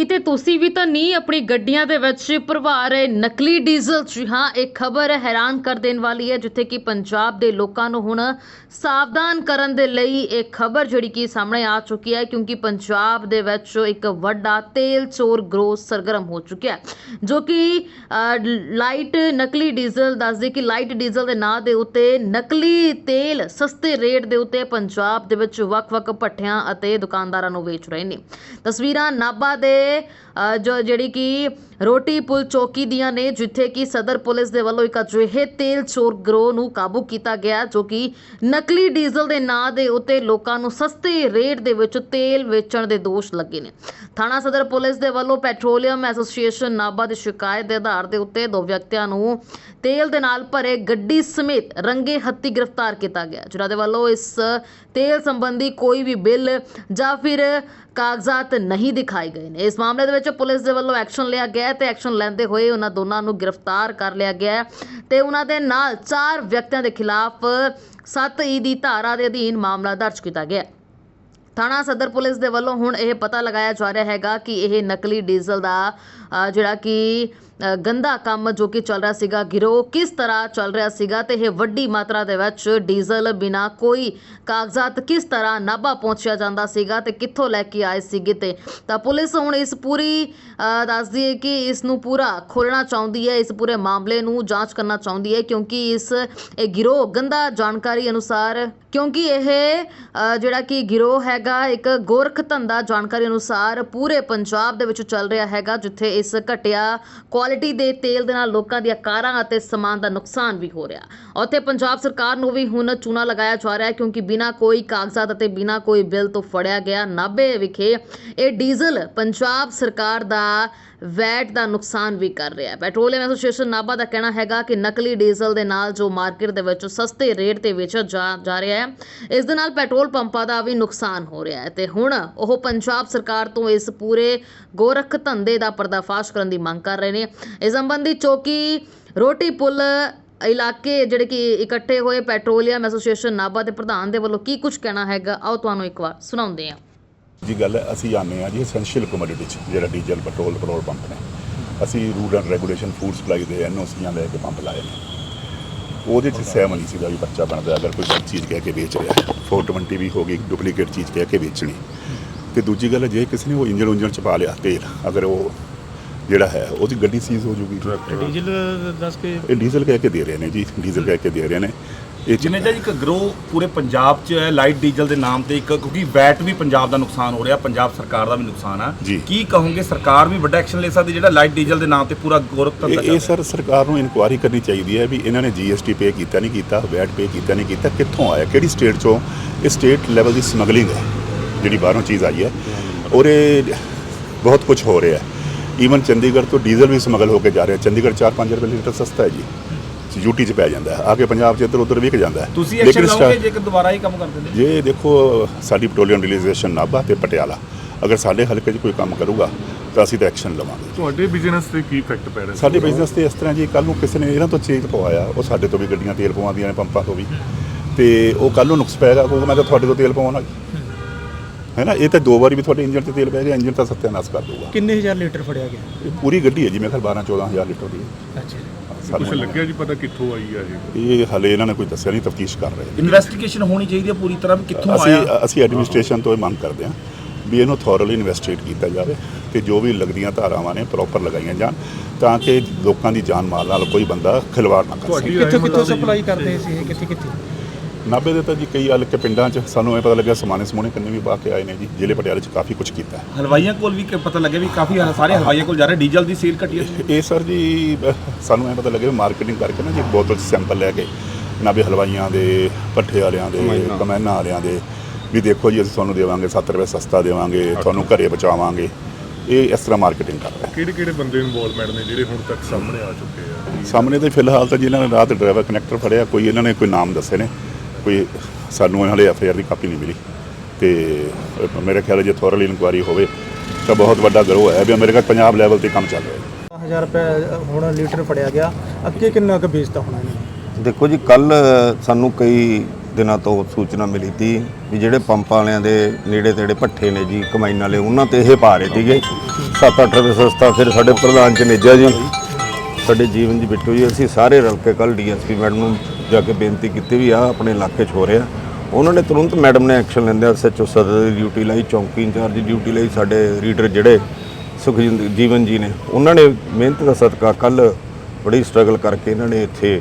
ਕਿਤੇ ਤੁਸੀਂ ਵੀ ਤਾਂ ਨਹੀਂ ਆਪਣੀ ਗੱਡੀਆਂ ਦੇ ਵਿੱਚ ਭਰਵਾ ਰਹੇ ਨਕਲੀ ਡੀਜ਼ਲ ਜੀ ਹਾਂ, ਇਹ ਖਬਰ ਹੈਰਾਨ ਕਰ ਦੇਣ ਵਾਲੀ ਹੈ, ਜਿੱਥੇ ਕਿ ਪੰਜਾਬ ਦੇ ਲੋਕਾਂ ਨੂੰ ਹੁਣ ਸਾਵਧਾਨ ਕਰਨ ਦੇ ਲਈ ਇਹ ਖਬਰ ਜਿਹੜੀ ਕਿ ਸਾਹਮਣੇ ਆ ਚੁੱਕੀ ਹੈ, ਕਿਉਂਕਿ ਪੰਜਾਬ ਦੇ ਵਿੱਚ ਇੱਕ ਵੱਡਾ ਤੇਲ ਚੋਰ ਗਰੋਹ ਸਰਗਰਮ ਹੋ ਚੁੱਕਿਆ ਹੈ, ਜੋ ਕਿ ਲਾਈਟ ਨਕਲੀ ਡੀਜ਼ਲ ਦੱਸਦੇ ਕਿ ਲਾਈਟ ਡੀਜ਼ਲ ਦੇ ਨਾਂ ਦੇ ਉੱਤੇ ਨਕਲੀ ਤੇਲ ਸਸਤੇ ਰੇਟ ਦੇ ਉੱਤੇ ਪੰਜਾਬ ਦੇ ਵਿੱਚ ਵੱਖ-ਵੱਖ ਭੱਠਿਆਂ ਅਤੇ ਦੁਕਾਨਦਾਰਾਂ ਨੂੰ ਵੇਚ ਰਹੇ ਨੇ। ਤਸਵੀਰਾਂ ਨਾਭਾ ਦੇ ਜੋ ਜਿਹੜੀ ਕਿ ਰੋਟੀ ਪੁਲ ਚੌਕੀ ਦੀਆਂ ਨੇ, ਜਿੱਥੇ ਕਿ ਸਦਰ ਪੁਲਿਸ ਦੇ ਵੱਲੋਂ ਇੱਕ ਅਜਿਹੇ ਤੇਲ ਚੋਰ ਗਰੋਹ ਨੂੰ ਕਾਬੂ ਕੀਤਾ ਗਿਆ, ਜੋ ਕਿ ਨਕਲੀ ਡੀਜ਼ਲ ਦੇ ਨਾਂ ਦੇ ਉੱਤੇ ਲੋਕਾਂ ਨੂੰ ਸਸਤੇ ਰੇਟ ਦੇ ਵਿੱਚ ਤੇਲ ਵੇਚਣ ਦੇ ਦੋਸ਼ ਲੱਗੇ ਨੇ। ਥਾਣਾ ਸਦਰ ਪੁਲਿਸ ਦੇ ਵੱਲੋਂ ਪੈਟਰੋਲੀਅਮ ਐਸੋਸੀਏਸ਼ਨ ਨਾਭਾ ਦੀ ਸ਼ਿਕਾਇਤ ਦੇ ਆਧਾਰ ਦੇ ਉੱਤੇ ਦੋ ਵਿਅਕਤੀਆਂ ਨੂੰ ਤੇਲ ਦੇ ਨਾਲ ਭਰੇ ਗੱਡੀ ਸਮੇਤ ਰੰਗੇ ਹੱਥੀ ਗ੍ਰਿਫਤਾਰ ਕੀਤਾ ਗਿਆ, ਜਿਨ੍ਹਾਂ ਦੇ ਵੱਲੋਂ ਇਸ ਤੇਲ ਸੰਬੰਧੀ ਕੋਈ ਵੀ ਬਿੱਲ ਜਾਂ ਫਿਰ ਕਾਗਜ਼ਾਤ ਨਹੀਂ ਦਿਖਾਏ ਗਏ ਨੇ। ਇਸ ਮਾਮਲੇ ਦੇ ਵਿੱਚ ਪੁਲਿਸ ਦੇ ਵੱਲੋਂ ਐਕਸ਼ਨ ਲਿਆ ਗਿਆ ਹੈ ਤੇ ਐਕਸ਼ਨ ਲੈਂਦੇ ਹੋਏ ਉਹਨਾਂ ਦੋਨਾਂ ਨੂੰ ਗ੍ਰਿਫਤਾਰ ਕਰ ਲਿਆ ਗਿਆ ਤੇ ਉਹਨਾਂ ਦੇ ਨਾਲ ਚਾਰ ਵਿਅਕਤੀਆਂ ਦੇ ਖਿਲਾਫ 7 ਈ ਦੀ ਧਾਰਾ ਦੇ ਅਧੀਨ ਮਾਮਲਾ ਦਰਜ ਕੀਤਾ ਗਿਆ ਥਾਣਾ ਸਦਰ ਪੁਲਿਸ ਦੇ ਵੱਲੋਂ ਹੁਣ ਇਹ ਪਤਾ ਲਗਾਇਆ ਜਾ ਰਿਹਾ ਹੈਗਾ ਕਿ ਇਹ ਨਕਲੀ ਡੀਜ਼ਲ ਦਾ ਜਿਹੜਾ ਕਿ ਗੰਦਾ ਕੰਮ ਜੋ ਕਿ ਚੱਲ ਰਿਹਾ ਸੀਗਾ, ਗਿਰੋਹ ਕਿਸ ਤਰ੍ਹਾਂ ਚੱਲ ਰਿਹਾ ਸੀਗਾ ਤੇ ਇਹ ਵੱਡੀ ਮਾਤਰਾ ਦੇ ਵਿੱਚ ਡੀਜ਼ਲ ਬਿਨਾ ਕੋਈ ਕਾਗਜ਼ਾਤ ਕਿਸ ਤਰ੍ਹਾਂ ਨਾਭਾ ਪਹੁੰਚਿਆ ਜਾਂਦਾ ਸੀਗਾ ਤੇ ਕਿੱਥੋਂ ਲੈ ਕੇ ਆਏ ਸੀਗੇ ਤੇ। ਤਾਂ ਪੁਲਿਸ ਹੁਣ ਇਸ ਪੂਰੀ ਦੱਸਦੀ ਹੈ ਕਿ ਇਸ ਨੂੰ ਪੂਰਾ ਖੋਲਣਾ ਚਾਹੁੰਦੀ ਹੈ, ਇਸ ਪੂਰੇ ਮਾਮਲੇ ਨੂੰ ਜਾਂਚ ਕਰਨਾ ਚਾਹੁੰਦੀ ਹੈ ਕਿਉਂਕਿ ਇਸ, ਇਹ ਗਿਰੋਹ ਗੰਦਾ ਜਾਣਕਾਰੀ ਅਨੁਸਾਰ, ਕਿਉਂਕਿ ਇਹ ਜਿਹੜਾ ਕਿ ਗਿਰੋਹ ਹੈਗਾ, ਇੱਕ ਗੋਰਖ ਧੰਦਾ ਜਾਣਕਾਰੀ ਅਨੁਸਾਰ ਪੂਰੇ ਪੰਜਾਬ ਦੇ ਵਿੱਚ ਚੱਲ ਰਿਹਾ ਹੈਗਾ, ਜਿੱਥੇ ਇਸ ਘਟਿਆ ਕੁਆਲਿਟੀ ਦੇ ਤੇਲ ਦੇ ਨਾਲ ਲੋਕਾਂ ਦੀਆਂ ਕਾਰਾਂ ਅਤੇ ਸਮਾਨ ਦਾ ਨੁਕਸਾਨ ਵੀ ਹੋ ਰਿਹਾ। ਉੱਥੇ ਪੰਜਾਬ ਸਰਕਾਰ ਨੂੰ ਵੀ ਹੁਣ ਚੂਨਾ ਲਗਾਇਆ ਜਾ ਰਿਹਾ ਹੈ ਕਿਉਂਕਿ ਬਿਨਾਂ ਕੋਈ ਕਾਗਜ਼ਾਤ ਅਤੇ ਬਿਨਾਂ ਕੋਈ ਬਿੱਲ ਤੋਂ ਫੜਿਆ ਗਿਆ ਨਾਭੇ ਵਿਖੇ ਇਹ ਡੀਜ਼ਲ ਪੰਜਾਬ ਸਰਕਾਰ ਦਾ ਵੈਟ ਦਾ ਨੁਕਸਾਨ ਵੀ ਕਰ ਰਿਹਾ ਹੈ। ਪੈਟਰੋਲੀਅਮ ਐਸੋਸੀਏਸ਼ਨ ਨਾਭਾ ਦਾ ਕਹਿਣਾ ਹੈਗਾ ਕਿ ਨਕਲੀ ਡੀਜ਼ਲ ਦੇ ਨਾਲ ਜੋ ਮਾਰਕੀਟ ਦੇ ਵਿੱਚ ਸਸਤੇ ਰੇਟ ਤੇ ਵੇਚਿਆ ਜਾ ਜਾ ਰਿਹਾ ਹੈ, ਇਸ ਦੇ ਨਾਲ ਪੈਟਰੋਲ ਪੰਪਾਂ ਦਾ ਵੀ ਨੁਕਸਾਨ ਹੋ ਰਿਹਾ ਹੈ। ਤੇ ਹੁਣ ਉਹ ਪੰਜਾਬ ਸਰਕਾਰ ਤੋਂ ਇਸ ਪੂਰੇ ਗੋਰਖ ਧੰਦੇ ਦਾ ਪਰਦਾਫਾਸ਼ ਕਰਨ ਦੀ ਮੰਗ ਕਰ ਰਹੇ ਨੇ। ਇਸ ਸੰਬੰਧੀ ਚੌਕੀ ਰੋਟੀ ਪੁੱਲ ਇਲਾਕੇ ਜਿਹੜੇ ਕਿ ਇਕੱਠੇ ਹੋਏ ਪੈਟਰੋਲੀਅਮ ਐਸੋਸੀਏਸ਼ਨ ਨਾਭਾ ਦੇ ਪ੍ਰਧਾਨ ਦੇ ਵੱਲੋਂ ਕੀ ਕੁਝ ਕਹਿਣਾ ਹੈਗਾ, ਆਓ ਤੁਹਾਨੂੰ ਇੱਕ ਵਾਰ ਸੁਣਾਉਂਦੇ ਹਾਂ। ਜੀ ਗੱਲ ਹੈ, ਅਸੀਂ ਆਨੇ ਆ ਜੀ ਐਸੈਂਸ਼ੀਅਲ ਕਮੋਡਿਟੀ ਚ ਜਿਹੜਾ ਡੀਜ਼ਲ ਪੈਟਰੋਲ ਪੈਟਰੋਲ ਪੰਪ ਨੇ। ਅਸੀਂ rule and regulation food supply ਦੇ ਐਨਓਸੀਆਂ ਲੈ ਕੇ ਪੰਪ ਲਾਏ ਨੇ। ਉਹਦੇ ਚ ਸੈਮਨ ਸੀ ਦਾ ਵੀ ਬੱਚਾ ਬਣਦਾ ਅਗਰ ਕੋਈ ਗਲਤ ਚੀਜ਼ ਕਹਿ ਕੇ ਵੇਚ ਰਿਹਾ 420 ਵੀ ਹੋ ਗਈ ਡੁਪਲੀਕੇਟ ਚੀਜ਼ ਕਹਿ ਕੇ ਵੇਚਣੀ। ਤੇ ਦੂਜੀ ਗੱਲ ਜੇ ਕਿਸੇ ਨੇ ਉਹ ਇੰਜਨ ਉਂਜਨ ਚ ਪਾ ਲਿਆ ਤੇਲ ਅਗਰ ਉਹ ਜਿਹੜਾ ਹੈ ਉਹਦੀ ਗੱਡੀ ਸੀਜ਼ ਹੋ ਜੂਗੀ। ਡੀਜ਼ਲ ਦੱਸ ਕੇ ਇਹ ਡੀਜ਼ਲ ਕਹਿ ਕੇ ਦੇ ਰਹੇ ਨੇ ਜੀ ਡੀਜ਼ਲ ਕਹਿ ਕੇ ਦੇ ਰਹੇ ਨੇ। ਇਹ ਜਿਵੇਂ ਜੀ ਇੱਕ ਗਰੋ ਪੂਰੇ ਪੰਜਾਬ 'ਚ ਹੈ ਲਾਈਟ ਡੀਜ਼ਲ ਦੇ ਨਾਮ ਤੇ ਇੱਕ ਕਿਉਂਕਿ ਵੈਟ ਵੀ ਪੰਜਾਬ ਦਾ ਨੁਕਸਾਨ ਹੋ ਰਿਹਾ ਪੰਜਾਬ ਸਰਕਾਰ ਦਾ ਵੀ ਨੁਕਸਾਨ ਆ। ਜੀ। ਕੀ ਕਹੋਗੇ ਸਰਕਾਰ ਵੀ ਵੱਡਾ ਐਕਸ਼ਨ ਲੈ ਸਕਦੀ ਜਿਹੜਾ ਲਾਈਟ ਡੀਜ਼ਲ ਦੇ ਨਾਮ ਤੇ ਪੂਰਾ ਗੋਰਖ ਇਹ ਇਹ ਸਰ ਸਰਕਾਰ ਨੂੰ ਇਨਕੁਆਇਰੀ ਕਰਨੀ ਚਾਹੀਦੀ ਹੈ ਵੀ ਇਹਨਾਂ ਨੇ ਜੀਐਸਟੀ ਪੇ ਕੀਤਾ ਨਹੀਂ ਕੀਤਾ ਵੈਟ ਪੇ ਕੀਤਾ ਨਹੀਂ ਕੀਤਾ ਕਿੱਥੋਂ ਆਇਆ ਕਿਹੜੀ ਸਟੇਟ ਚੋਂ? ਇਹ ਸਟੇਟ ਲੈਵਲ ਦੀ ਸਮਗਲਿੰਗ ਹੈ ਜਿਹੜੀ ਬਾਹਰੋਂ ਚੀਜ਼ ਆਈ ਹੈ। ਔਰ ਇਹ ਬਹੁਤ ਕੁਝ ਹੋ ਰਿਹਾ ਹੈ। ਈਵਨ ਚੰਡੀਗੜ੍ਹ ਤੋਂ ਡੀਜ਼ਲ ਵੀ ਸਮਗਲ ਹੋ ਕੇ ਜਾ ਰਿਹਾ ਚੰਡੀਗੜ੍ਹ 4-5 ਰੁਪਏ ਲੀਟਰ ਸਸਤਾ ਹੈ ਜੀ। ਯੂਟੀ ਚ ਪੈ ਜਾਂਦਾ ਹੈ। ਆ ਕੇ ਪੰਜਾਬ ਚ ਇੱਧਰ ਉੱਧਰ ਵਿਕ ਜਾਂਦਾ ਹੈ। ਤੁਸੀਂ ਐਕਸ਼ਨ ਲਓਗੇ ਜੇ ਕਿ ਦੁਬਾਰਾ ਹੀ ਕੰਮ ਕਰ ਦਿੰਦੇ? ਜੇ ਦੇਖੋ ਸਾਡੀ ਪੈਟਰੋਲੀਅਮ ਰਿਲੀਜ਼ੇਸ਼ਨ ਨਾਭਾ ਤੇ ਪਟਿਆਲਾ। ਅਗਰ ਸਾਡੇ ਹਲਕੇ 'ਚ ਕੋਈ ਕੰਮ ਕਰੂਗਾ ਤਾਂ ਅਸੀਂ ਤਾਂ ਐਕਸ਼ਨ ਲਵਾਂਗੇ। ਤੁਹਾਡੇ ਬਿਜ਼ਨਸ ਤੇ ਕੀ ਇਫੈਕਟ ਪੈ ਰਿਹਾ ਸਾਡੇ ਬਿਜ਼ਨਸ ਤੇ ਇਸ ਤਰ੍ਹਾਂ ਜੀ ਕੱਲ ਨੂੰ ਕਿਸੇ ਨੇ ਇਹਨਾਂ ਤੋਂ ਚੇਂਜ ਪਵਾਇਆ ਉਹ ਸਾਡੇ ਤੋਂ ਵੀ ਗੱਡੀਆਂ ਤੇਲ ਪਵਾਉਂਦੀਆਂ ਨੇ ਪੰਪਾਂ ਤੋਂ ਵੀ। ਤੇ ਉਹ ਕੱਲ ਨੂੰ ਨੁਕਸ ਪੈਗਾ ਉਹ ਮੈਂ ਤਾਂ ਤੁਹਾਡੇ ਤੋਂ ਤੇਲ ਪਵਾਉਣਾ ਹੈ ਨਾ? ਇਹ ਤਾਂ ਦੋ ਵਾਰੀ ਵੀ ਤੁਹਾਡੇ ਇੰਜਨ ਤੇ ਤੇਲ ਪੈ ਗਿਆ ਇੰਜਨ ਤਾਂ ਸਤਿਆਨਾਸ਼ ਕਰ ਦੂਗਾ ਕਿੰਨੇ ਹਜ਼ਾਰ ਲੀਟਰ ਫੜਿਆ ਗਿਆ? ਇਹ ਪੂਰੀ ਗੱਡੀ ਹੈ ਜੀ ਮੇਰੇ ਖਿਆਲ 12 14000 ਲੀਟਰ ਦੀ ਹੈ। ਅੱਛਾ ਸਾਨੂੰ ਕੁਝ ਲੱਗਿਆ ਜੀ ਪਤਾ ਕਿੱਥੋਂ ਆਈ ਆ ਇਹ? ਇਹ ਹਲੇ ਇਹਨਾਂ ਨੇ ਕੋਈ ਦੱਸਿਆ ਨਹੀਂ ਤਫਤੀਸ਼ ਕਰ ਰਹੇ ਨੇ। ਇਨਵੈਸਟੀਗੇਸ਼ਨ ਹੋਣੀ ਚਾਹੀਦੀ ਹੈ ਪੂਰੀ ਤਰ੍ਹਾਂ ਵੀ ਕਿੱਥੋਂ ਅਸੀਂ ਆਇਆ? ਅਸੀਂ ਐਡਮਿਨਿਸਟ੍ਰੇਸ਼ਨ ਤੋਂ ਇਹ ਮੰਗ ਕਰਦੇ ਹਾਂ ਵੀ ਇਹਨੂੰ ਥੋਰਲੀ ਇਨਵੈਸਟੀਗੇਟ ਕੀਤਾ ਜਾਵੇ ਤੇ ਜੋ ਵੀ ਲੱਗਦੀਆਂ ਧਾਰਾਵਾਂ ਨੇ ਪ੍ਰੋਪਰ ਲਗਾਈਆਂ ਜਾਣ ਤਾਂ ਕਿ ਲੋਕਾਂ ਦੀ ਜਾਨ ਮਾਲ ਨਾਲ ਕੋਈ ਬੰਦਾ ਖਿਲਵਾੜ ਨਾ ਕਰ ਸਕੇ। ਤੁਹਾਡੀ ਕਿੱਥੋਂ ਸਪਲਾਈ ਕਰਦੇ ਸੀ ਇਹ? ਕਿੱਥੇ ਕਿੱਥੇ? ਨਾਭੇ ਦੇ ਤਾਂ ਜੀ ਕਈ ਹਲਕੇ ਪਿੰਡਾਂ 'ਚ ਸਾਨੂੰ ਇਹ ਪਤਾ ਲੱਗਿਆ ਸਮਾਨੇ ਸਮੂਨੇ ਕੰਨੇ ਵੀ ਪਾ ਕੇ ਆਏ ਨੇ ਜੀ ਜ਼ਿਲ੍ਹੇ ਪਟਿਆਲੇ 'ਚ ਕਾਫੀ ਕੁਝ ਕੀਤਾ ਹੈ। ਹਲਵਾਈਆਂ ਕੋਲ ਵੀ ਕਿ ਪਤਾ ਲੱਗਿਆ ਵੀ ਕਾਫੀ ਸਾਰੇ ਹਲਵਾਈਆਂ ਕੋਲ ਜਾ ਰਹੇ ਡੀਜ਼ਲ ਦੀ ਸੇਲ ਘਟੀ ਹੈ ਇਹ ਸਰ ਜੀ ਅਹ, ਸਾਨੂੰ ਇਹ ਪਤਾ ਲੱਗਿਆ ਮਾਰਕੀਟਿੰਗ ਕਰਕੇ ਨਾ ਜੀ ਬੋਤਲ 'ਚ ਸੈਂਪਲ ਲੈ ਕੇ ਨਾਭੇ ਹਲਵਾਈਆਂ ਦੇ ਪੱਠੇ ਵਾਲਿਆਂ ਦੇ ਕਮੈਨਾ ਵਾਲਿਆਂ ਦੇ ਵੀ ਦੇਖੋ ਜੀ ਅਸੀਂ ਤੁਹਾਨੂੰ ਦੇਵਾਂਗੇ 7 ਰੁਪਏ ਸਸਤਾ ਦੇਵਾਂਗੇ ਤੁਹਾਨੂੰ ਘਰੇ ਬਚਾਵਾਂਗੇ ਇਹ ਇਸ ਤਰ੍ਹਾਂ ਮਾਰਕੀਟਿੰਗ ਕਰ ਰਿਹਾ। ਕਿਹੜੇ ਕਿਹੜੇ ਬੰਦੇ ਇਨਵੋਲਵਮੈਂਟ ਨੇ ਜਿਹੜੇ ਹੁਣ ਤੱਕ ਸਾਹਮਣੇ ਆ ਚੁੱਕੇ ਆ? ਸਾਹਮਣੇ ਤੇ ਫਿਲਹਾਲ ਤਾਂ ਜਿਨ੍ਹਾਂ ਨੇ ਰਾਤ ਡਰਾਈਵਰ ਕਨੈਕਟਰ ਫੜਿਆ ਕੋਈ ਇਹਨਾਂ ਨੇ ਕੋਈ ਨਾਮ ਦੱਸੇ ਨੇ। ਕੋਈ ਸਾਨੂੰ ਹਾਲੇ ਐਫ ਆਈ ਆਰ ਦੀ ਕਾਪੀ ਨਹੀਂ ਮਿਲੀ। ਤੇ ਮੇਰੇ ਖਿਆਲ ਹੈ ਜੇ ਥੋਰਲੀ ਇਨਕੁਆਇਰੀ ਹੋਵੇ ਤਾਂ ਬਹੁਤ ਵੱਡਾ ਗਰੋਹ ਹੈ ਵੀ ਮੇਰੇ ਖਿਆਲ ਪੰਜਾਬ ਲੈਵਲ ਤੇ ਕੰਮ ਚੱਲ ਰਿਹਾ ਹੈ। 1000 ਰੁਪਏ ਹੁਣ ਲੀਟਰ ਫੜਿਆ ਗਿਆ। ਅੱਗੇ ਕਿੰਨਾ ਕੁ ਵੇਚਤਾ ਹੋਣਾ ਇਹਨੇ ਦੇਖੋ ਜੀ ਕੱਲ ਸਾਨੂੰ ਕਈ ਦਿਨਾਂ ਤੋਂ ਸੂਚਨਾ ਮਿਲੀ ਤੀ ਵੀ ਜਿਹੜੇ ਪੰਪ ਵਾਲਿਆਂ ਦੇ ਨੇੜੇ ਤੇੜੇ ਪੱਠੇ ਨੇ ਜੀ ਕਮਾਈਨ ਵਾਲੇ ਉਹਨਾਂ ਤੇ ਇਹ ਪਾ ਰਹੇ ਸੀਗੇ। 7-8 ਰੁਪਏ ਸਸਤਾ ਫਿਰ ਸਾਡੇ ਪ੍ਰਧਾਨ ਜਨੇਜਾ ਜੀ। ਸਾਡੇ ਜੀਵਨ ਜੀ ਬਿੱਟੂ ਜੀ ਅਸੀਂ ਸਾਰੇ ਰਲ ਕੇ ਕੱਲ ਡੀਐਸਪੀ ਮੈਡਮ ਨੂੰ ਜਾ ਕੇ ਬੇਨਤੀ ਕੀਤੀ ਵੀ ਆ ਆਪਣੇ ਇਲਾਕੇ 'ਚ ਹੋ ਰਿਹਾ। ਉਹਨਾਂ ਨੇ ਤੁਰੰਤ ਮੈਡਮ ਨੇ ਐਕਸ਼ਨ ਲੈਂਦੇ ਐਸਐਚਓ ਸਦਰ ਦੀ ਡਿਊਟੀ ਲਈ, ਚੌਂਕੀ ਇੰਚਾਰਜ ਦੀ ਡਿਊਟੀ ਲਈ, ਸਾਡੇ ਰੀਡਰ ਜਿਹੜੇ ਸੁਖਜਿੰਦ, ਜੀਵਨ ਜੀ ਨੇ, ਉਹਨਾਂ ਨੇ ਮਿਹਨਤ ਦਾ ਸਦਕਾ ਕੱਲ ਬੜੀ ਸਟਰਗਲ ਕਰਕੇ ਇਹਨਾਂ ਨੇ ਇੱਥੇ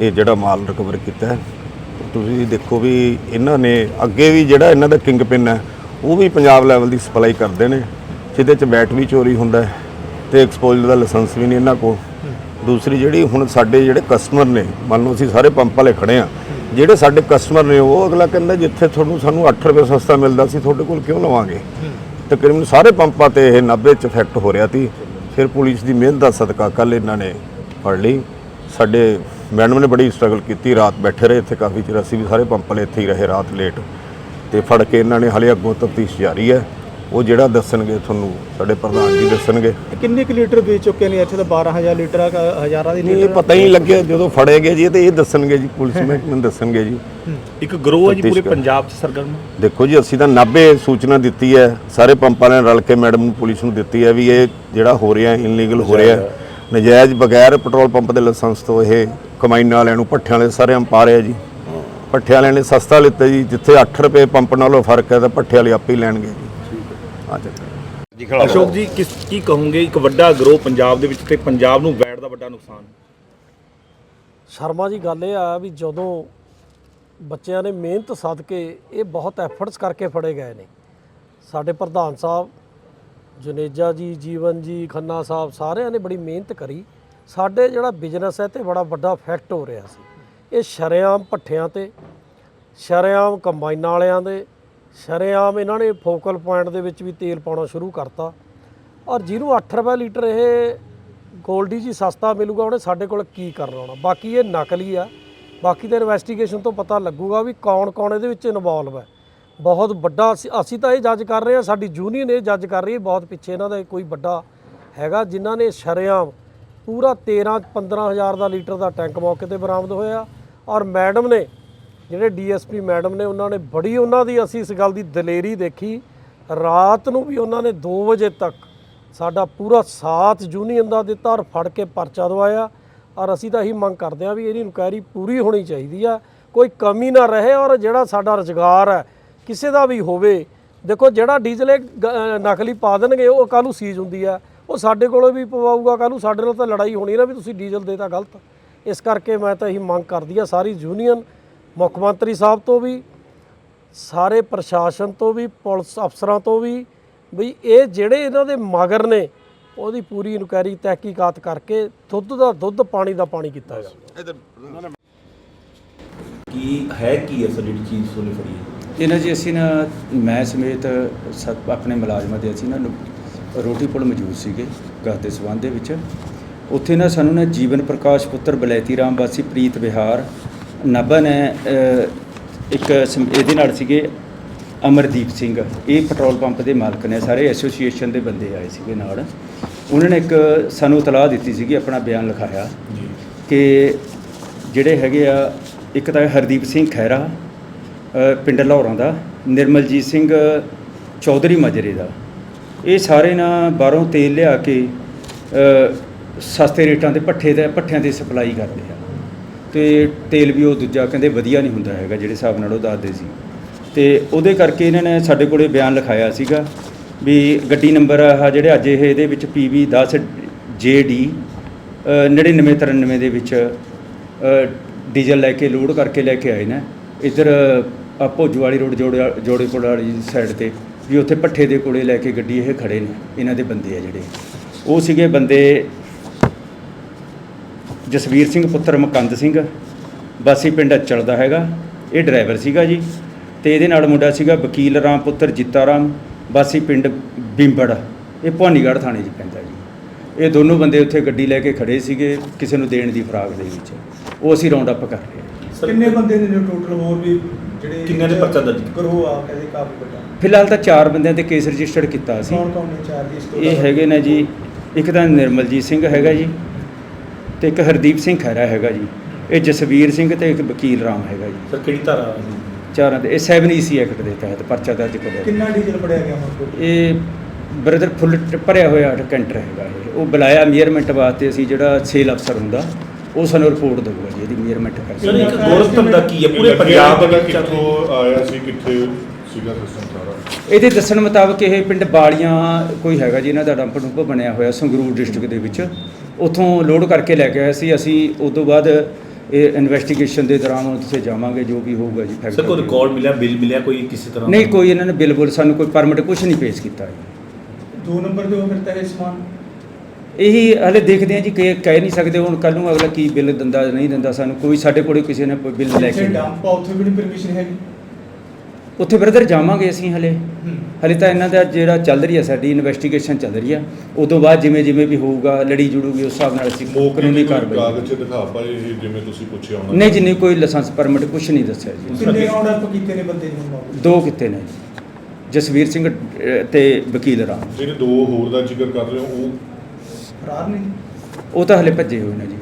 ਇਹ ਜਿਹੜਾ ਮਾਲ ਰਿਕਵਰ ਕੀਤਾ ਹੈ। ਤੁਸੀਂ ਦੇਖੋ ਵੀ ਇਹਨਾਂ ਨੇ ਅੱਗੇ ਵੀ ਜਿਹੜਾ ਇਹਨਾਂ ਦਾ ਕਿੰਗ ਪਿੰਨ ਹੈ, ਉਹ ਵੀ ਪੰਜਾਬ ਲੈਵਲ ਦੀ ਸਪਲਾਈ ਕਰਦੇ ਨੇ, ਜਿਹਦੇ ਚ ਬੈਟ ਵੀ ਚੋਰੀ ਹੁੰਦਾ ਹੈ ਤੇ ਐਕਸਪੋਜ਼ਰ ਦਾ ਲਾਇਸੈਂਸ ਵੀ ਨਹੀਂ ਇਹਨਾਂ ਕੋਲ। ਦੂਸਰੀ ਜਿਹੜੀ ਹੁਣ ਸਾਡੇ ਜਿਹੜੇ ਕਸਟਮਰ ਨੇ, ਮੰਨ ਲਓ ਅਸੀਂ ਸਾਰੇ ਪੰਪ ਵਾਲੇ ਖੜੇ ਆ ਜਿਹੜੇ ਸਾਡੇ ਕਸਟਮਰ ਨੇ, ਉਹ ਅਗਲਾ ਕਹਿੰਦਾ ਜਿੱਥੇ ਤੁਹਾਨੂੰ ਸਾਨੂੰ 8 ਰੁਪਏ ਸਸਤਾ ਮਿਲਦਾ ਸੀ, ਤੁਹਾਡੇ ਕੋਲ ਕਿਉਂ ਲਵਾਂਗੇ? ਤਕਰੀਬਨ ਸਾਰੇ ਪੰਪਾਂ ਤੇ ਇਹ 90 ਚ ਇਫੈਕਟ ਹੋ ਰਿਹਾ ਸੀ। ਫਿਰ ਪੁਲਿਸ ਦੀ ਮਿਹਨਤ ਦਾ ਸਦਕਾ ਕੱਲ ਇਹਨਾਂ ਨੇ ਫੜ ਲਈ। ਸਾਡੇ ਮੈਡਮ ਨੇ ਬੜੀ ਸਟਰਗਲ ਕੀਤੀ, ਰਾਤ ਬੈਠੇ ਰਹੇ ਇੱਥੇ ਕਾਫੀ ਚਿਰ, ਅਸੀਂ ਵੀ ਸਾਰੇ ਪੰਪ ਵਾਲੇ ਇੱਥੇ ਹੀ ਰਹੇ, ਰਾਤ ਲੇਟ ਤੇ ਫੜ ਕੇ ਇਹਨਾਂ ਨੇ ਹਲੇ ਅੱਗੋਂ ਤਫਤੀਸ਼ ਜਾਰੀ ਹੈ। ਉਹ ਜਿਹੜਾ ਦੱਸਣਗੇ ਤੁਹਾਨੂੰ ਸਾਡੇ ਪ੍ਰਧਾਨ ਜੀ ਦੱਸਣਗੇ। ਕਿੰਨੇ ਕੁ ਲੀਟਰ ਵੇਚ ਚੁੱਕੇ ਨੇ ਇੱਥੇ ਤਾਂ 12000 ਲੀਟਰ ਆ ਕ- ਹਜ਼ਾਰਾਂ ਦੀ ਨਹੀਂ ਇਹ ਲੀਟਰ ਪਤਾ ਹੀ ਨਹੀਂ ਲੱਗਿਆ ਜਦੋਂ ਫੜੇ ਗਏ ਜੀ ਤੇ ਇਹ ਦੱਸਣਗੇ ਜੀ ਪੁਲਿਸ ਮਹਿਕਮੇ ਦੱਸਣਗੇ ਜੀ। ਇੱਕ ਗਰੋਹ ਹੈ ਜੀ ਪੂਰੇ ਪੰਜਾਬ 'ਚ ਸਰਗਰਮ? ਦੇਖੋ ਜੀ ਅਸੀਂ ਤਾਂ 90 ਸੂਚਨਾ ਦਿੱਤੀ ਹੈ ਸਾਰੇ ਪੰਪਾਂ ਨੇ ਰਲ ਕੇ ਮੈਡਮ ਨੂੰ ਪੁਲਿਸ ਨੂੰ ਦਿੱਤੀ ਹੈ ਵੀ ਇਹ ਜਿਹੜਾ ਹੋ ਰਿਹਾ ਇਨਲੀਗਲ ਹੋ ਰਿਹਾ ਨਜਾਇਜ਼। ਬਗੈਰ ਪੈਟਰੋਲ ਪੰਪ ਦੇ ਲਾਇਸੈਂਸ ਤੋਂ ਇਹ ਕਮਾਈਨ ਵਾਲਿਆਂ ਨੂੰ ਭੱਠਿਆਂ ਵਾਲੇ ਸਾਰੇ ਪਾ ਰਿਹਾ ਜੀ। ਭੱਠਿਆਂ ਵਾਲਿਆਂ ਨੇ ਸਸਤਾ ਲਿੱਤਾ ਜੀ ਜਿੱਥੇ 8 ਰੁਪਏ ਪੰਪ ਨਾਲੋਂ ਫ਼ਰਕ ਹੈ ਤਾਂ ਭੱਠੇ ਵਾਲੇ ਆਪੇ ਹੀ ਲੈਣਗੇ ਜੀ। ਆ ਚੱਕਰ ਅਸ਼ੋਕ ਜੀ ਕਿਸ ਕੀ ਕਹੋਗੇ? ਇੱਕ ਵੱਡਾ ਗਰੋਹ ਪੰਜਾਬ ਦੇ ਵਿੱਚ ਤੇ ਪੰਜਾਬ ਨੂੰ ਵੈਟ ਦਾ ਵੱਡਾ ਨੁਕਸਾਨ। ਸ਼ਰਮਾ ਜੀ ਗੱਲ ਇਹ ਆ ਵੀ ਜਦੋਂ ਬੱਚਿਆਂ ਨੇ ਮਿਹਨਤ ਸਦਕੇ ਇਹ ਬਹੁਤ ਐਫਰਟਸ ਕਰਕੇ ਫੜੇ ਗਏ ਨੇ। ਸਾਡੇ ਪ੍ਰਧਾਨ ਸਾਹਿਬ ਜੁਨੇਜਾ ਜੀ ਜੀਵਨ ਜੀ ਖੰਨਾ ਸਾਹਿਬ ਸਾਰਿਆਂ ਨੇ ਬੜੀ ਮਿਹਨਤ ਕਰੀ। ਸਾਡੇ ਜਿਹੜਾ ਬਿਜ਼ਨਸ ਹੈ ਤੇ ਬੜਾ ਵੱਡਾ ਇਫੈਕਟ ਹੋ ਰਿਹਾ ਸੀ। ਇਹ ਸ਼ਰੇਆਮ ਭੱਠਿਆਂ ਤੇ ਸ਼ਰੇਆਮ ਕੰਬਾਈਨਾਂ ਵਾਲਿਆਂ ਦੇ ਸ਼ਰੇਆਮ ਇਹਨਾਂ ਨੇ ਫੋਕਲ ਪੁਆਇੰਟ ਦੇ ਵਿੱਚ ਵੀ ਤੇਲ ਪਾਉਣਾ ਸ਼ੁਰੂ ਕਰਤਾ। ਔਰ ਜਿਹਨੂੰ 8 ਰੁਪਏ ਲੀਟਰ ਇਹ ਗੋਲਡੀ ਜੀ ਸਸਤਾ ਮਿਲੂਗਾ, ਉਹਨੇ ਸਾਡੇ ਕੋਲ ਕੀ ਕਰਨਾ ਹੋਣਾ? ਬਾਕੀ ਇਹ ਨਕਲੀ ਆ। ਬਾਕੀ ਤਾਂ ਇਨਵੈਸਟੀਗੇਸ਼ਨ ਤੋਂ ਪਤਾ ਲੱਗੂਗਾ ਵੀ ਕੌਣ ਕੌਣ ਇਹਦੇ ਵਿੱਚ ਇਨਵੋਲਵ ਹੈ ਬਹੁਤ ਵੱਡਾ, ਅਸੀਂ- ਅਸੀਂ ਤਾਂ ਇਹ ਜੱਜ ਕਰ ਰਹੇ ਹਾਂ ਸਾਡੀ ਯੂਨੀਅਨ ਇਹ ਜੱਜ ਕਰ ਰਹੀ ਹੈ, ਬਹੁਤ ਪਿੱਛੇ ਇਹਨਾਂ ਦਾ ਕੋਈ ਵੱਡਾ ਹੈਗਾ, ਜਿਨ੍ਹਾਂ ਨੇ ਸ਼ਰੇਆਮ ਪੂਰਾ 13 15000 ਦਾ ਲੀਟਰ ਦਾ ਟੈਂਕ ਮੌਕੇ ਤੇ ਬਰਾਮਦ ਹੋਇਆ। ਔਰ ਮੈਡਮ ਨੇ ਜਿਹੜੇ ਡੀਐਸਪੀ ਮੈਡਮ ਨੇ ਉਹਨਾਂ ਨੇ ਬੜੀ ਉਹਨਾਂ ਦੀ ਅਸੀਂ ਇਸ ਗੱਲ ਦੀ ਦਲੇਰੀ ਦੇਖੀ। ਰਾਤ ਨੂੰ ਵੀ ਉਹਨਾਂ ਨੇ 2 ਵਜੇ ਤੱਕ ਸਾਡਾ ਪੂਰਾ ਸਾਥ ਯੂਨੀਅਨ ਦਾ ਦਿੱਤਾ ਔਰ ਫੜ ਕੇ ਪਰਚਾ ਦਵਾਇਆ। ਔਰ ਅਸੀਂ ਤਾਂ ਇਹੀ ਮੰਗ ਕਰਦੇ ਹਾਂ ਵੀ ਇਹਦੀ ਇਨਕੁਆਇਰੀ ਪੂਰੀ ਹੋਣੀ ਚਾਹੀਦੀ ਆ। ਕੋਈ ਕਮੀ ਨਾ ਰਹੇ ਔਰ ਜਿਹੜਾ ਸਾਡਾ ਰੁਜ਼ਗਾਰ ਹੈ, ਕਿਸੇ ਦਾ ਵੀ ਹੋਵੇ, ਦੇਖੋ ਜਿਹੜਾ ਡੀਜ਼ਲ ਇਹ ਗ- ਨਕਲੀ ਪਾ ਦੇਣਗੇ, ਉਹ ਕੱਲ੍ਹ ਨੂੰ ਸੀਜ਼ ਹੁੰਦੀ ਆ। ਉਹ ਸਾਡੇ ਕੋਲੋਂ ਵੀ ਪਵਾਊਗਾ, ਕੱਲ੍ਹ ਨੂੰ ਸਾਡੇ ਨਾਲ ਤਾਂ ਲੜਾਈ ਹੋਣੀ ਨਾ ਵੀ ਤੁਸੀਂ ਡੀਜ਼ਲ ਦੇਤਾ ਗਲਤ। ਇਸ ਕਰਕੇ ਮੈਂ ਤਾਂ ਇਹੀ ਮੰਗ ਕਰਦੀ ਆ ਸਾਰੀ ਯੂਨੀਅਨ ਮੁੱਖ ਮੰਤਰੀ ਸਾਹਿਬ ਤੋਂ ਵੀ ਸਾਰੇ ਪ੍ਰਸ਼ਾਸਨ ਤੋਂ ਵੀ ਪੁਲਿਸ ਅਫਸਰਾਂ ਤੋਂ ਵੀ ਵੀ ਇਹ ਜਿਹੜੇ ਇਹਨਾਂ ਦੇ ਮਗਰ ਨੇ ਉਹਦੀ ਪੂਰੀ ਇਨਕੁਆਇਰੀ ਤਹਿਕੀਕਾਤ ਕਰਕੇ ਦੁੱਧ ਦਾ ਦੁੱਧ ਪਾਣੀ ਦਾ ਪਾਣੀ ਕੀਤਾ ਜਾਵੇ ਕੀ ਹੈ ਕੀ ਅਸਲ ਜਿਹੜੀ ਚੀਜ਼ ਸੋਨੇ ਫੜੀ ਹੈ? ਇਹਨਾਂ ਜੀ ਅਸੀਂ ਨਾ ਮੈਂ ਸਮੇਤ ਆਪਣੇ ਮੁਲਾਜ਼ਮਾਂ ਦੇ ਅਸੀਂ ਨਾ ਰੋਟੀ ਪੁਲ ਮੌਜੂਦ ਸੀਗੇ ਘਰ ਦੇ ਸਬੰਧ ਦੇ ਵਿੱਚ। ਉੱਥੇ ਨਾ ਸਾਨੂੰ ਨਾ ਜੀਵਨ ਪ੍ਰਕਾਸ਼ ਪੁੱਤਰ ਬਲੈਤੀ ਰਾਮ ਵਾਸੀ ਪ੍ਰੀਤ ਵਿਹਾਰ ਨਾਭਾ ਨੇ ਇੱਕ ਸਮ- ਇਹਦੇ ਨਾਲ ਸੀਗੇ ਅਮਰਦੀਪ ਸਿੰਘ। ਇਹ ਪੈਟਰੋਲ ਪੰਪ ਦੇ ਮਾਲਕ ਨੇ ਸਾਰੇ ਐਸੋਸੀਏਸ਼ਨ ਦੇ ਬੰਦੇ ਆਏ ਸੀਗੇ ਨਾਲ। ਉਹਨਾਂ ਨੇ ਇੱਕ ਸਾਨੂੰ ਇਤਲਾਹ ਦਿੱਤੀ ਸੀਗੀ ਆਪਣਾ ਬਿਆਨ ਲਿਖਾਇਆ ਕਿ ਜਿਹੜੇ ਹੈਗੇ ਆ ਇੱਕ ਤਾਂ ਹਰਦੀਪ ਸਿੰਘ ਖਹਿਰਾ ਅ, ਪਿੰਡ ਲਾਹੌਰਾਂ ਦਾ ਨਿਰਮਲਜੀਤ ਸਿੰਘ ਚੌਧਰੀ ਮਾਜਰੇ ਦਾ। ਇਹ ਸਾਰੇ ਨਾ ਬਾਹਰੋਂ ਤੇਲ ਲਿਆ ਕੇ ਅ, ਸਸਤੇ ਰੇਟਾਂ ਤੇ ਪੱਠੇ ਤੇ ਪੱਠਿਆਂ ਦੀ ਸਪਲਾਈ ਕਰਦੇ ਆ। ਤੇ ਤੇਲ ਵੀ ਉਹ ਦੂਜਾ ਕਹਿੰਦੇ ਵਧੀਆ ਨਹੀਂ ਹੁੰਦਾ ਹੈਗਾ, ਜਿਹੜੇ ਹਿਸਾਬ ਨਾਲ ਉਹ ਦੱਸਦੇ ਸੀ। ਤੇ ਉਹਦੇ ਕਰਕੇ ਇਹਨਾਂ ਨੇ ਸਾਡੇ ਕੋਲੇ ਬਿਆਨ ਲਿਖਾਇਆ ਸੀਗਾ ਵੀ ਗੱਡੀ ਨੰਬਰ ਆ ਜਿਹੜੇ ਅੱਜ ਇਹ ਇਹਦੇ ਵਿੱਚ PV 10 JD 9993 ਦੇ ਵਿੱਚ ਡੀਜ਼ਲ ਲੈ ਕੇ ਲੋਡ ਕਰਕੇ ਲੈ ਕੇ ਆਏ ਨੇ। ਇੱਧਰ ਆ ਭੋਜੂ ਵਾਲੀ ਰੋਡ ਜੋੜੇ ਜੋੜੇ ਕੋਲ ਵਾਲੀ ਸਾਈਡ ਤੇ ਵੀ ਉੱਥੇ ਪੱਠੇ ਦੇ ਕੋਲੇ ਲੈ ਕੇ ਗੱਡੀ ਇਹ ਖੜੇ ਨੇ, ਇਹਨਾਂ ਦੇ ਬੰਦੇ ਆ ਜਿਹੜੇ। ਉਹ ਸੀਗੇ ਬੰਦੇ ਜਸਵੀਰ ਸਿੰਘ ਪੁੱਤਰ ਮਕੰਦ ਸਿੰਘ ਵਾਸੀ ਪਿੰਡ ਅਚਲ ਦਾ ਹੈਗਾ ਇਹ ਡਰਾਈਵਰ ਸੀਗਾ ਜੀ। ਤੇ ਇਹਦੇ ਨਾਲ ਮੁੰਡਾ ਸੀਗਾ ਵਕੀਲ ਰਾਮ ਪੁੱਤਰ ਜਿੱਤਾ ਰਾਮ ਵਾਸੀ ਪਿੰਡ ਬਿੰਬੜ ਇਹ ਭਵਾਨੀਗੜ੍ਹ ਥਾਣੇ 'ਚ ਪੈਂਦਾ ਜੀ। ਇਹ ਦੋਨੋਂ ਬੰਦੇ ਉੱਥੇ ਗੱਡੀ ਲੈ ਕੇ ਖੜੇ ਸੀਗੇ ਕਿਸੇ ਨੂੰ ਦੇਣ ਦੀ ਫਰਾਗ ਦੇ ਵਿੱਚ। ਉਹ ਅਸੀਂ ਰਾਉਂਡ ਅਪ ਕਰ ਰਹੇ ਹਾਂ। ਕਿੰਨੇ ਬੰਦੇ ਨੇ ਟੋਟਲ ਹੋਰ ਵੀ ਜਿਹੜੇ ਕਿੰਨੇ ਨੇ ਪਰਚਾ ਦਰਜ? ਗਰੋਹ ਆ ਕਹਿੰਦੇ ਕਾਫੀ ਵੱਡਾ। ਫਿਲਹਾਲ ਤਾਂ ਚਾਰ ਬੰਦਿਆਂ ਤੇ ਕੇਸ ਰਜਿਸਟਰਡ ਕੀਤਾ ਸੀ ਕੌਣ ਕੌਣ ਨੇ ਚਾਰ ਦੀ ਇਹ? ਹੈਗੇ ਨੇ ਜੀ ਇੱਕ ਤਾਂ ਨਿਰਮਲਜੀਤ ਸਿੰਘ ਹੈਗਾ ਜੀ ਤੇ ਇੱਕ ਹਰਦੀਪ ਸਿੰਘ ਖਹਿਰਾ ਹੈਗਾ ਜੀ। ਇਹ ਜਸਵੀਰ ਸਿੰਘ ਤੇ ਇੱਕ ਵਕੀਲ ਰਾਮ ਹੈਗਾ ਜੀ। ਸਰ ਕਿਹੜੀ ਧਾਰਾ ਚਾਰਾਂ ਦੇ ਇਹ 7 ਈਸੀ ਐਕਟ ਦੇ ਤਹਿਤ ਪਰਚਾ ਦਰਜ ਕਰਿਆ ਕਿੰਨਾ ਡੀਜ਼ਲ ਫੜਿਆ ਗਿਆ ਹੁਣ? ਇਹ ਬ੍ਰਦਰ ਫੁੱਲ ਭਰਿਆ ਹੋਇਆ ਕੈਂਟਰ ਹੈਗਾ ਇਹ। ਉਹ ਬੁਲਾਇਆ ਮੇਅਰਮੈਂਟ ਵਾਸਤੇ ਅਸੀਂ ਜਿਹੜਾ ਸੇਲ ਅਫਸਰ ਹੁੰਦਾ ਉਹ ਸਾਨੂੰ ਰਿਪੋਰਟ ਦੇਊਗਾ ਜੀ ਇਹਦੀ ਮੇਅਰਮੈਂਟ ਸਰ ਕਰਕੇ ਇੱਕ ਗੌਰਤਮ ਦਾ ਕੀ ਹੈ? ਪੂਰੇ ਪੰਜਾਬ ਦੇ ਵਿੱਚ ਕਿੱਥੋਂ ਆਇਆ ਸੀ ਕਿੱਥੇ? ਸੀਗਾ ਸਿਸਟਮ ਸਾਰਾ। ਇਹਦੇ ਦੱਸਣ ਮੁਤਾਬਕ ਇਹ ਪਿੰਡ ਬਾਲੀਆਂ ਕੋਈ ਹੈਗਾ ਜੀ ਇਹਨਾਂ ਦਾ ਡੰਪ ਡੁੰਪ ਬਣਿਆ ਹੋਇਆ ਸੰਗਰੂਰ ਡਿਸਟ੍ਰਿਕਟ ਦੇ ਵਿੱਚ। ਉੱਥੋਂ ਲੋਡ ਕਰਕੇ ਲੈ ਕੇ ਆਏ ਸੀ ਅਸੀਂ ਉਸ ਤੋਂ ਬਾਅਦ ਇਹ ਇਨਵੈਸਟੀਗੇਸ਼ਨ ਦੇ ਦੌਰਾਨ ਉੱਥੇ ਜਾਵਾਂਗੇ ਜੋ ਵੀ ਹੋਊਗਾ ਜੀ ਸਰ ਕੋਈ। ਰਿਕਾਰਡ ਮਿਲਿਆ ਬਿੱਲ ਮਿਲਿਆ ਕੋਈ ਕਿਸੇ ਤਰ੍ਹਾਂ ਨਹੀਂ ਕੋਈ ਇਹਨਾਂ ਨੇ ਬਿੱਲ ਬੁੱਲ ਸਾਨੂੰ ਕੋਈ ਪਰਮਿਟ ਕੁਝ ਨਹੀਂ ਪੇਸ਼ ਕੀਤਾ ਜੀ। ਦੋ ਨੰਬਰ ਤੇ ਉਹ ਫਿਰ ਤਾਂ ਇਹ ਸਮਾਨ ਇਹੀ ਹਲੇ ਦੇਖਦੇ ਹਾਂ ਜੀ ਕਿ ਕਹਿ ਨਹੀਂ ਸਕਦੇ ਹੁਣ ਕੱਲ ਨੂੰ ਅਗਲਾ ਕੀ ਬਿੱਲ ਦਿੰਦਾ ਨਹੀਂ ਦਿੰਦਾ ਸਾਨੂੰ ਕੋਈ ਸਾਡੇ ਕੋਲੇ ਕਿਸੇ ਨੇ ਕੋਈ ਬਿੱਲ ਲੈ ਕੇ ਡੰਪ ਆ ਉੱਥੇ ਵੀ ਨਹੀਂ ਪਰਮਿਸ਼ਨ ਹੈਗੀ ਉੱਥੇ ਬ੍ਰਦਰ ਜਾਵਾਂਗੇ ਅਸੀਂ ਹਲੇ। ਹਲੇ ਤਾਂ ਇਹਨਾਂ ਦਾ ਜਿਹੜਾ ਚੱਲ ਰਹੀ ਹੈ ਸਾਡੀ ਇਨਵੈਸਟੀਗੇਸ਼ਨ ਚੱਲ ਰਹੀ ਆ। ਉਦੋਂ ਬਾਅਦ ਜਿਵੇਂ ਜਿਵੇਂ ਵੀ ਹੋਊਗਾ ਲੜੀ ਜੁੜੂਗੀ ਉਸ ਹਿਸਾਬ ਨਾਲ ਅਸੀਂ ਮੌਕੇ ਕਾਨੂੰਨੀ ਕਾਰਵਾਈ ਕਾਗਜ਼ 'ਚ ਦਿਖਾ ਪਾਏ ਇਹ ਜਿਵੇਂ ਤੁਸੀਂ ਪੁੱਛਿਆ ਹੋਣਾ? ਨਹੀਂ ਜੀ ਨਹੀਂ ਕੋਈ ਲਾਇਸੈਂਸ ਪਰਮਿਟ ਕੁਝ ਨਹੀਂ ਦੱਸਿਆ ਜੀ। ਕਿੰਨੇ ਰਾਉਂਡ ਅਪ ਕੀਤੇ ਨੇ ਬੰਦੇ ਨੇ ਦੋ ਕਿੱਥੇ ਨੇ ਜੀ। ਜਸਵੀਰ ਸਿੰਘ ਤੇ ਵਕੀਲ ਰਾਮ। ਜਿਹੜੇ ਦੋ ਹੋਰ ਦਾ ਜ਼ਿਕਰ ਕਰ ਰਹੇ ਹੋ ਉਹ ਫਰਾਰ ਨੇ ਉਹ ਤਾਂ ਹਲੇ ਭੱਜੇ ਹੋਏ ਨੇ ਜੀ।